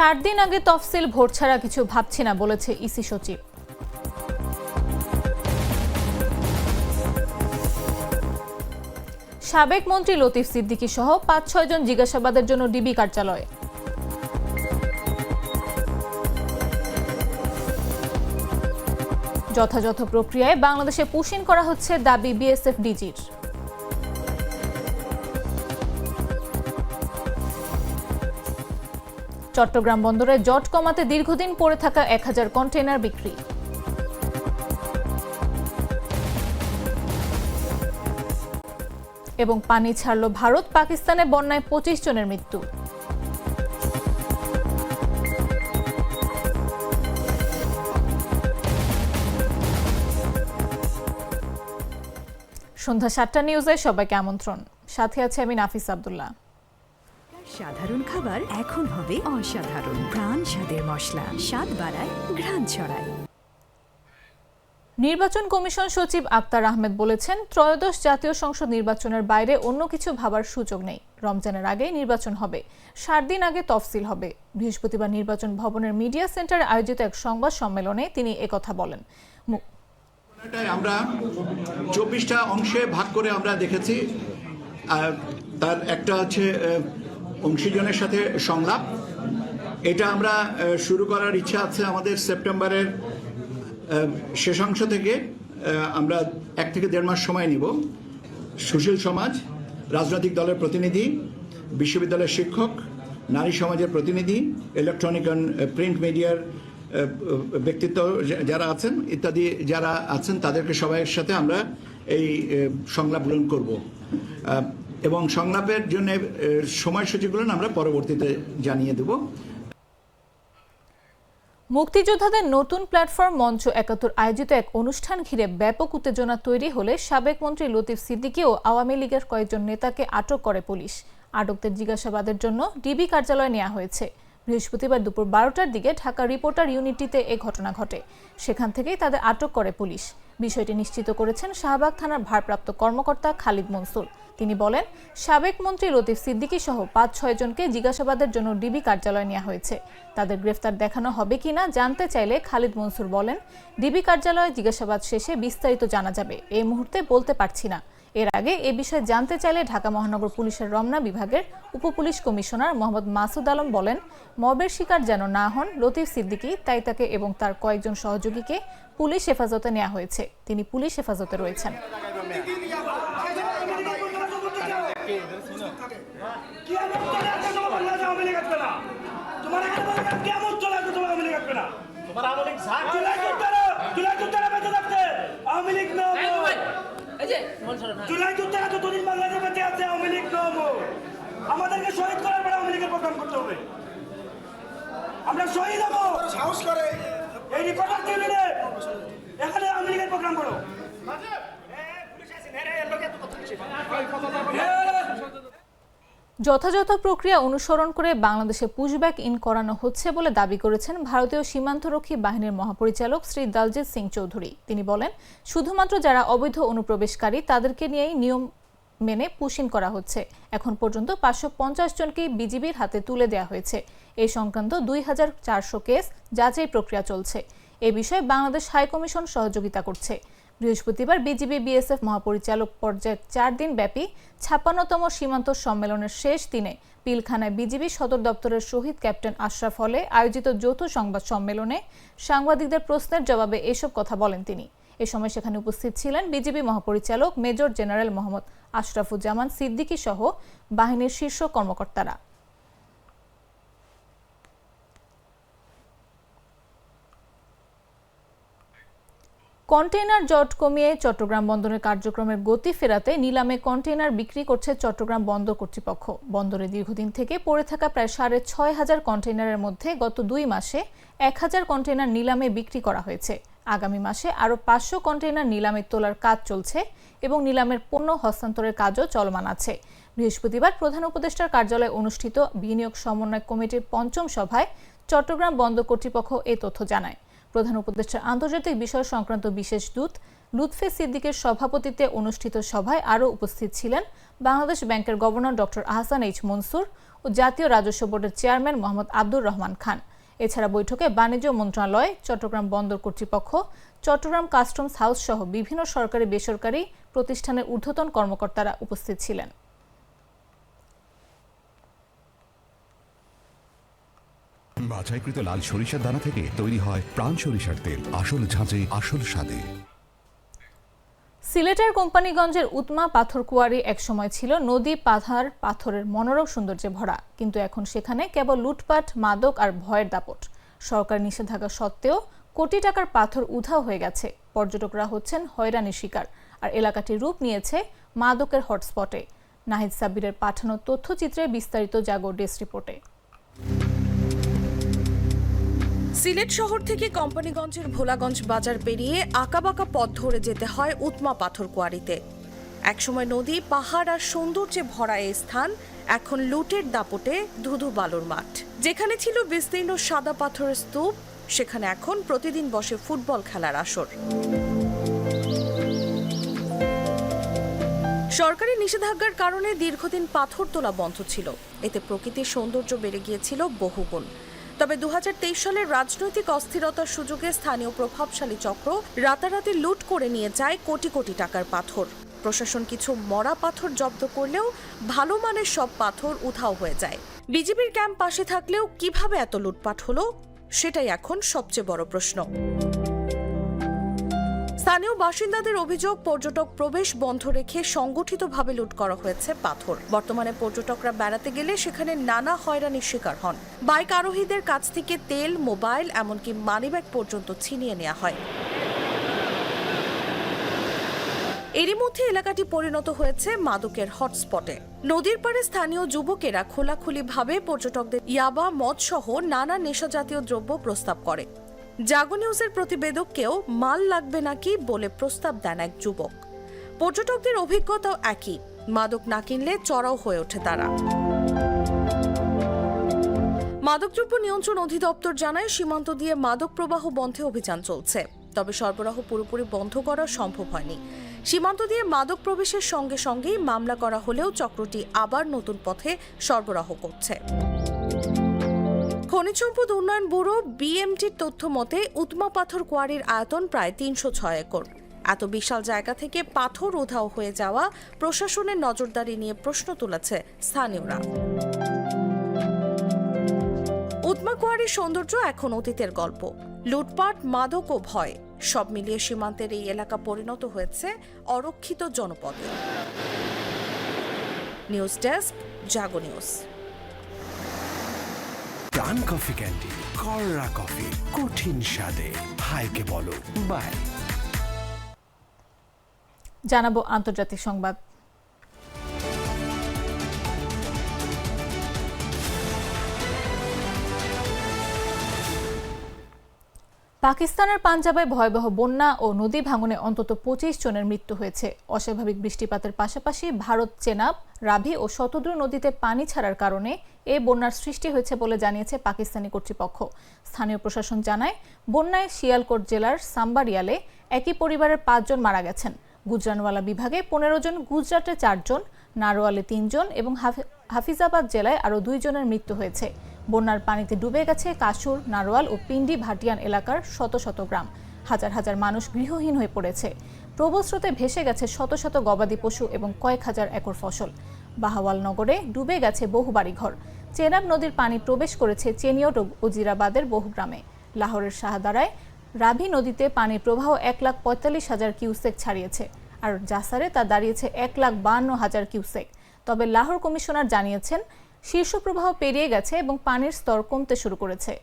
ষাট দিন আগে তফসিল ভোট ছাড়া কিছু ভাবছি না বলেছে ইসি সচিব। সাবেক মন্ত্রী লতিফ সিদ্দিকী সহ পাঁচ, ছয় জন জিজ্ঞাসাবাদের জন্য ডিবি কার্যালয়ে। যথাযথ প্রক্রিয়ায় বাংলাদেশে পুশিন করা হচ্ছে দাবি বিএসএফ ডিজির। চট্টগ্রাম বন্দরে জট কমাতে দীর্ঘদিন পড়ে থাকা এক হাজার কন্টেইনার বিক্রি। এবং পানি ছাড়ল ভারত, পাকিস্তানে বন্যায় পঁচিশ জনের মৃত্যু। সন্ধ্যা সাতটা নিউজে সবাইকে আমন্ত্রণ। সাথে আছে আমি নাফিস আব্দুল্লাহ। সাধারণ খাবার এখন হবে অসাধারণ। প্রাণ স্বাদের মশলা স্বাদ বাড়ায় ঘ্রাণ ছড়ায়। নির্বাচন কমিশন সচিব আক্তার আহমেদ বলেছেন ত্রয়োদশ জাতীয় সংসদ নির্বাচনের বাইরে অন্য কিছু ভাবার সুযোগ নেই। রমজানের আগে নির্বাচন হবে ষাট দিন আগে তফসিল হবে। বৃহস্পতিবার নির্বাচন ভবনের মিডিয়া সেন্টারে আয়োজিত এক সংবাদ সম্মেলনে তিনি একথা বলেন। আমরা চব্বিশটা অংশে ভাগ করে আমরা দেখেছি তার একটা হচ্ছে অংশীজনের সাথে সংলাপ। এটা আমরা শুরু করার ইচ্ছা আছে আমাদের সেপ্টেম্বরের শেষাংশ থেকে। আমরা এক থেকে দেড় মাস সময় নিব। সুশীল সমাজ, রাজনৈতিক দলের প্রতিনিধি, বিশ্ববিদ্যালয়ের শিক্ষক, নারী সমাজের প্রতিনিধি ইলেকট্রনিক অ্যান্ড প্রিন্ট মিডিয়ার ব্যক্তিত্ব যারা আছেন, ইত্যাদি যারা আছেন, তাদেরকে সবাইয়ের সাথে আমরা এই সংলাপ গ্রহণ করব। এবং সংলাপের জন্য সময়সূচিগুলো আমরা পরবর্তীতে জানিয়ে দেব। মুক্তিযোদ্ধাদের নতুন প্ল্যাটফর্ম মঞ্চ একাত্তর আয়োজিত এক অনুষ্ঠান ঘিরে ব্যাপক উত্তেজনা তৈরি হলে সাবেক মন্ত্রী লতিফ সিদ্দিকী ও আওয়ামী লীগের কয়েকজন নেতাকে আটক করে পুলিশ। আটকদের জিজ্ঞাসাবাদের জন্য ডিবি কার্যালয়ে নেওয়া হয়েছে। বৃহস্পতিবার দুপুর বারোটার দিকে ঢাকা রিপোর্টার ইউনিটিতে এ ঘটনা ঘটে। সেখান থেকেই তাদের আটক করে পুলিশ। বিষয়টি নিশ্চিত করেছেন শাহবাগ থানার ভারপ্রাপ্ত কর্মকর্তা খালিদ মনসুর। তিনি বলেন, সাবেক মন্ত্রী লতিফ সিদ্দিকী সহ পাঁচ ছয় জনকে জিজ্ঞাসাবাদের জন্য ডিবি কার্যালয়ে নেওয়া হয়েছে। তাদের গ্রেফতার দেখানো হবে কিনা জানতে চাইলে খালিদ মনসুর বলেন, ডিবি কার্যালয়ে জিজ্ঞাসাবাদ শেষে বিস্তারিত জানা যাবে। এই মুহূর্তে বলতে পারছি না। এর আগে এ বিষয়ে জানতে চাইলে ঢাকা মহানগর পুলিশের রমনা বিভাগের উপপুলিশ কমিশনার মোহাম্মদ মাসুদ আলম বলেন, মবের শিকার যেন না হন, লতিফ সিদ্দিকী তাই তাকে এবং তার কয়েকজন সহযোগীকে পুলিশ হেফাজতে নেওয়া হয়েছে। তিনি পুলিশ হেফাজতে রয়েছেন কিয়ামত চলে আসছে তোমার বাংলাদেশে আওয়ামী লীগ আসবে না। তোমার এখানে বলবে, কিয়ামত চলে আসছে, তোমার আওয়ামী লীগ আসবে না। জুলাই যুদ্ধেরা, জুলাই যুদ্ধেরা বেঁচে থাকতে, আওয়ামী লীগ না হব। জুলাই যুদ্ধেরা যতদিন বাংলাদেশে বেঁচে আছে, আওয়ামী লীগ আমাদেরকে শহীদ করার পরে আওয়ামী লীগের প্রোগ্রাম করতে হবে। আমরা শহীদ হব। সাহস করে। এই রিপোর্টার টেবিলে এখানে আওয়ামী লীগের প্রোগ্রাম করো। যথাযথ প্রক্রিয়া অনুসরণ করে বাংলাদেশে পুশব্যাক ইন করানো হচ্ছে বলে দাবি করেছেন ভারতীয় সীমান্তরক্ষী বাহিনীর মহাপরিচালক শ্রী দলজিৎ সিং চৌধুরী। তিনি বলেন, শুধুমাত্র যারা অবৈধ অনুপ্রবেশকারী তাদেরকে নিয়েই নিয়ম মেনে পুশিন করা হচ্ছে। এখন পর্যন্ত পাঁচশো পঞ্চাশ জনকে বিজিবির হাতে তুলে দেওয়া হয়েছে। এই সংক্রান্ত দুই হাজার চারশো কেস যাচাই প্রক্রিয়া চলছে। এ বিষয়ে বাংলাদেশ হাইকমিশন সহযোগিতা করছে। বৃহস্পতিবার বিজিবি বিএসএফ মহাপরিচালক পর্যায়ের চার দিন ব্যাপী ছাপ্পান্নতম সীমান্ত সম্মেলনের শেষ দিনে পিলখানায় বিজিবি সদর দপ্তরের শহীদ ক্যাপ্টেন আশরাফ হলে আয়োজিত যৌথ সংবাদ সম্মেলনে সাংবাদিকদের প্রশ্নের জবাবে এসব কথা বলেন তিনি। এ সময় সেখানে উপস্থিত ছিলেন বিজিবি মহাপরিচালক মেজর জেনারেল মোহাম্মদ আশরাফুজ্জামান সিদ্দিকী সহ বাহিনীর শীর্ষ কর্মকর্তারা। কন্টেইনার জট কমিয়ে চট্টগ্রাম বন্দরের কার্যক্রমের গতি ফেরাতে নিলামে কন্টেইনার বিক্রি করছে চট্টগ্রাম বন্দর কর্তৃপক্ষ। বন্দরে দীর্ঘদিন থেকে পড়ে থাকা প্রায় সাড়ে ছয় হাজার কন্টেইনারের মধ্যে গত দুই মাসে এক হাজার কন্টেইনার নিলামে বিক্রি করা হয়েছে। আগামী মাসে আরও পাঁচশো কন্টেইনার নিলামে তোলার কাজ চলছে এবং নিলামের পণ্য হস্তান্তরের কাজও চলমান আছে। বৃহস্পতিবার প্রধান উপদেষ্টার কার্যালয়ে অনুষ্ঠিত বিনিয়োগ সমন্বয় কমিটির পঞ্চম সভায় চট্টগ্রাম বন্দর কর্তৃপক্ষ এ তথ্য জানায়। প্রধান উপদেষ্টা আন্তর্জাতিক বিষয় সংক্রান্ত বিশেষ দূত লুৎফে সিদ্দিকের সভাপতিত্বে অনুষ্ঠিত সভায় আরও উপস্থিত ছিলেন বাংলাদেশ ব্যাংকের governor doctor Ahsan H Mansur ও জাতীয় রাজস্ব বোর্ডের চেয়ারম্যান মোহাম্মদ আব্দুর রহমান খান। এছাড়া বৈঠকে বাণিজ্য মন্ত্রণালয়, চট্টগ্রাম বন্দর কর্তৃপক্ষ, চট্টগ্রাম কাস্টমস হাউস সহ বিভিন্ন সরকারি বেসরকারি প্রতিষ্ঠানের ঊর্ধ্বতন কর্মকর্তারা উপস্থিত ছিলেন। বাছাইকৃত লাল সরিষার দানা থেকে তৈরি হয় প্রাণ সরিষার তেল। আসল ঝাঁঝে, আসল স্বাদে। সিলেটের কোম্পানিগঞ্জের উতমা পাথর কুয়ারি একসময় ছিল নদী পাথার পাথরের মনোরম সৌন্দর্যে ভরা। কিন্তু এখন সেখানে কেবল লুটপাট, মাদক আর ভয়ের দাপট। সরকার নিষেধাজ্ঞা সত্ত্বেও কোটি টাকার পাথর উধাও হয়ে গেছে। পর্যটকরা হচ্ছেন হয়রানির শিকার আর এলাকাটি রূপ নিয়েছে মাদকের হটস্পটে। নাহিদ সাব্বিরের পাঠানো তথ্যচিত্রে বিস্তারিত জাগো ডেস্ক রিপোর্টে। সিলেট শহর থেকে কোম্পানিগঞ্জের ভোলাগঞ্জ বাজার পেরিয়ে আঁকাবাঁকা পথ ধরে যেতে হয় উৎমা পাথর কোয়ারিতে। একসময় নদী, পাহাড় আর সৌন্দর্যে ভরা এই স্থান, এখন লুটের দাপটে ধুধু বালুর মাঠ। যেখানে ছিল বিস্তীর্ণ সাদা পাথরের স্তূপ, সেখানে এখন প্রতিদিন বসে ফুটবল খেলার আসর। সরকারি নিষেধাজ্ঞার কারণে দীর্ঘদিন পাথর তোলা বন্ধ ছিল। এতে প্রকৃতির সৌন্দর্য বেড়ে গিয়েছিল বহুগুণ। তবে দু হাজার তেইশ সালের রাজনৈতিক অস্থিরতার সুযোগে স্থানীয় প্রভাবশালী চক্র রাতারাতি লুট করে নিয়ে যায় কোটি কোটি টাকার পাথর। প্রশাসন কিছু মরা পাথর জব্দ করলেও ভালো মানের সব পাথর উধাও হয়ে যায়। বিজেপির ক্যাম্প পাশে থাকলেও কীভাবে এত লুটপাট হলো, সেটাই এখন সবচেয়ে বড় প্রশ্ন। স্থানীয় বাসিন্দাদের অভিযোগ, পর্যটক প্রবেশ বন্ধ রেখে সংগঠিতভাবে লুট করা হয়েছে পাথর। বর্তমানে পর্যটকরা বেড়াতে গেলে সেখানে নানা হয়রানির শিকার হন। বাইক আরোহীদের কাছ থেকে তেল, মোবাইল, এমনকি মানিব্যাগ পর্যন্ত ছিনিয়ে নেওয়া হয়। এরই মধ্যে এলাকাটি পরিণত হয়েছে মাদকের হটস্পটে। নদীর পাড়ে স্থানীয় যুবকেরা খোলাখুলিভাবে পর্যটকদের ইয়াবা মদ সহ নানা নেশাজাতীয় দ্রব্য প্রস্তাব করে। জাগো নিউজের প্রতিবেদককেও মাল লাগবে নাকি বলে প্রস্তাব দেন এক যুবক। পর্যটকদের অভিজ্ঞতাও একই, মাদক না কিনলে চড়াও হয়ে ওঠে তারা। মাদকদ্রব্য নিয়ন্ত্রণ অধিদপ্তর জানায়, সীমান্ত দিয়ে মাদক প্রবাহ বন্ধে অভিযান চলছে। তবে সরবরাহ পুরোপুরি বন্ধ করা সম্ভব হয়নি। সীমান্ত দিয়ে মাদক প্রবেশের সঙ্গে সঙ্গেই মামলা করা হলেও চক্রটি আবার নতুন পথে সরবরাহ করছে। খনিজ সম্পদ উন্নয়ন ব্যুরো বিএমটির তথ্য মতে উৎমা পাথর কোয়ারির আয়তন প্রায় তিনশো ছয় একর। এত বিশাল জায়গা থেকে পাথর উধাও হয়ে যাওয়া প্রশাসনের নজরদারি নিয়ে প্রশ্ন তুলেছে স্থানীয়রা। উৎমা কোয়ারির সৌন্দর্য এখন অতীতের গল্প। লুটপাট, মাদক ও ভয়, সব মিলিয়ে সীমান্তের এই এলাকা পরিণত হয়েছে অরক্ষিত জনপদে। News desk, Jago news. Pran coffee candy কররা coffee কঠিন স্বাদে। হাইকে বলো বাই। জানাব আন্তর্জাতিক সংবাদ। পাকিস্তানের পাঞ্জাবে ভয়াবহ বন্যা ও নদী ভাঙনে অন্তত পঁচিশ জনের মৃত্যু হয়েছে। অস্বাভাবিক বৃষ্টিপাতের পাশাপাশি ভারত চেনাব রাভি ও শতদ্রু নদীতে পানি ছাড়ার কারণে এ বন্যার সৃষ্টি হয়েছে বলে জানিয়েছে পাকিস্তানি কর্তৃপক্ষ। স্থানীয় প্রশাসন জানায়, বন্যায় শিয়ালকোট জেলার সাম্বারিয়ালে একই পরিবারের পাঁচজন মারা গেছেন। গুজরানওয়ালা বিভাগে পনেরো জন, গুজরাটে চারজন, নারোয়ালে তিনজন এবং হাফিজাবাদ জেলায় আরও দুইজনের মৃত্যু হয়েছে। বন্যার পানিতে ডুবে গেছে কাসুর নারোয়াল ও পিন্ডি ভাটিয়ান এলাকার শত শত গ্রাম। হাজার হাজার মানুষ গৃহহীন হয়ে পড়েছে। প্রবল স্রোতে ভেসে গেছে শত শত গবাদি পশু এবং কয়েক হাজার একর ফসল। বাহাওয়াল নগরে ডুবে গেছে বহু বাড়িঘর। চেনাব নদীর পানি প্রবেশ করেছে চেনিয়ট ও ওজিরাবাদের বহু গ্রামে। লাহোরের শাহদারায় রাভি নদীতে পানির প্রবাহ এক লাখ পঁয়তাল্লিশ হাজার কিউসেক ছাড়িয়েছে। আর জাসারে তা দাঁড়িয়েছে এক লাখ বান্ন হাজার কিউসেক। তবে লাহোর কমিশনার জানিয়েছেন শীর্ষ প্রবাহ পেরিয়ে গেছে এবং পানির স্তর কমতে শুরু করেছে।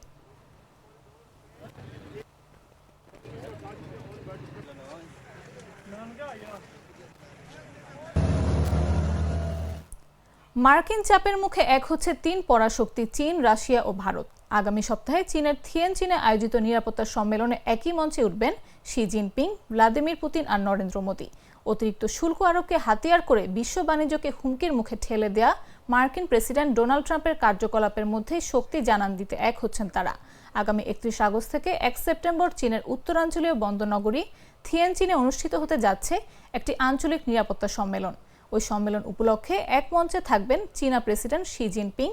মার্কিন চাপের মুখে এক হচ্ছে তিন পরাশক্তি চীন, রাশিয়া ও ভারত। আগামী সপ্তাহে চীনের থিয়েন চীনে আয়োজিত নিরাপত্তা সম্মেলনে একই মঞ্চে উঠবেন শি জিনপিং, ভ্লাদিমির পুতিন আর নরেন্দ্র মোদী। অতিরিক্ত শুল্ক আরোপকে হাতিয়ার করে বিশ্ব বাণিজ্যকে হুমকির মুখে ঠেলে দেয়া মার্কিন প্রেসিডেন্ট ডোনাল্ড ট্রাম্পের কার্যকলাপের মধ্যে শক্তি জানান দিতে এক হচ্ছেন তারা। আগামী একত্রিশ আগস্ট থেকে এক সেপ্টেম্বর চীনের উত্তরাঞ্চলীয় বন্দরনগরী থিয়েনচিনে অনুষ্ঠিত হতে যাচ্ছে একটি আঞ্চলিক নিরাপত্তা সম্মেলন। ওই সম্মেলন উপলক্ষে এক মঞ্চে থাকবেন চীনা প্রেসিডেন্ট শি জিনপিং,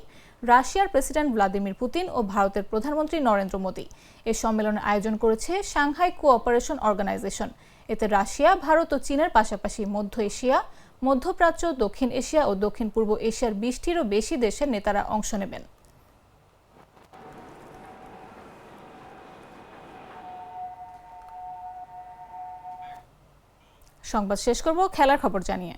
রাশিয়ার প্রেসিডেন্ট ভ্লাদিমির পুতিন ও ভারতের প্রধানমন্ত্রী নরেন্দ্র মোদী। এ সম্মেলনের আয়োজন করেছে সাংহাই কোঅপারেশন অর্গানাইজেশন। এতে রাশিয়া, ভারত ও চীনের পাশাপাশি মধ্য এশিয়া, মধ্যপ্রাচ্য, দক্ষিণ এশিয়া ও দক্ষিণ পূর্ব এশিয়ার বিশটিরও বেশি দেশের নেতারা অংশ নেবেন। সংবাদ শেষ করব, খেলার খবর জানিয়ে।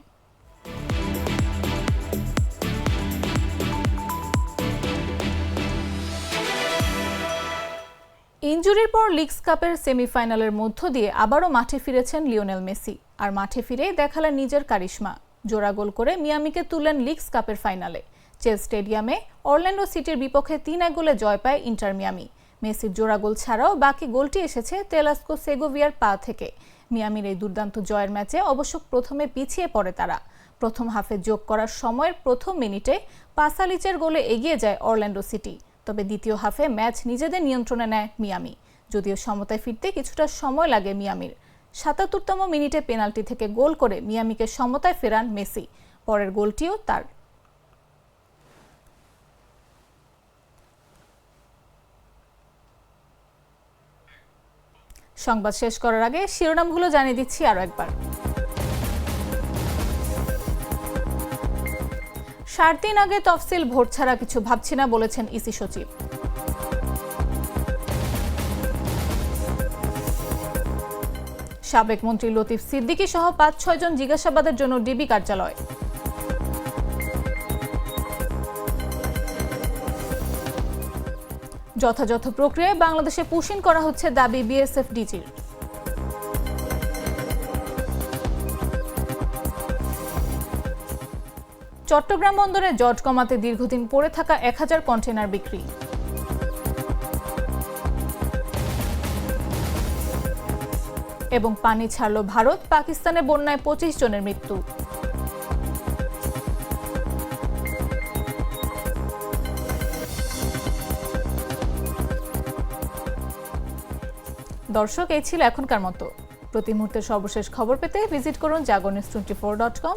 ইনজুরির পর লিগস কাপের সেমিফাইনালের মধ্য দিয়ে আবারও মাঠে ফিরেছেন লিওনেল মেসি। আর মাঠে ফিরেই দেখালেন নিজের কারিশমা। জোড়া গোল করে মিয়ামিকে তুললেন লিগস কাপের ফাইনালে। চেল স্টেডিয়ামে অরল্যান্ডো সিটির বিপক্ষে তিন এক গোলে জয় পায় ইন্টার মিয়ামি। মেসির জোড়া গোল ছাড়াও বাকি গোলটি এসেছে তেলাস্কো সেগোভিয়ার পা থেকে। মিয়ামির এই দুর্দান্ত জয়ের ম্যাচে অবশ্য প্রথমে পিছিয়ে পড়ে তারা। প্রথম হাফে যোগ করার সময়ের প্রথম মিনিটে পাসালিচের গোলে এগিয়ে যায় অরল্যান্ডো সিটি। তবে দ্বিতীয় হাফে ম্যাচ নিজেদের নিয়ন্ত্রণে নেয় মিয়ামি, যদিও সমতায় ফিরতে কিছুটা সময় লাগে মিয়ামির। সাতাত্তরতম মিনিটে পেনাল্টি থেকে গোল করে মিয়ামিকে সমতায় ফেরান মেসি, পরের গোলটিও তার। সংবাদ শেষ করার আগে শিরোনামগুলো জানিয়ে দিচ্ছি আরও একবার। সাত দিন আগে তফসিল ভোট ছাড়া কিছু ভাবছি না বলেছেন ইসি সচিব। সাবেক মন্ত্রী লতিফ সিদ্দিকী সহ পাঁচ, ছয় জন জিজ্ঞাসাবাদের জন্য ডিবি কার্যালয়। যথাযথ প্রক্রিয়ায় বাংলাদেশে পুশিন করা হচ্ছে দাবি বিএসএফ ডিজির। চট্টগ্রাম বন্দরে জট কমাতে দীর্ঘদিন পড়ে থাকা এক হাজার কন্টেনার বিক্রি। এবং পানি ছাড়ল ভারত, পাকিস্তানে বন্যায় পঁচিশ জনের মৃত্যু। দর্শক, এই ছিল এখনকার মতো। প্রতি মুহূর্তের সর্বশেষ খবর পেতে ভিজিট করুন Jago news twenty four dot com.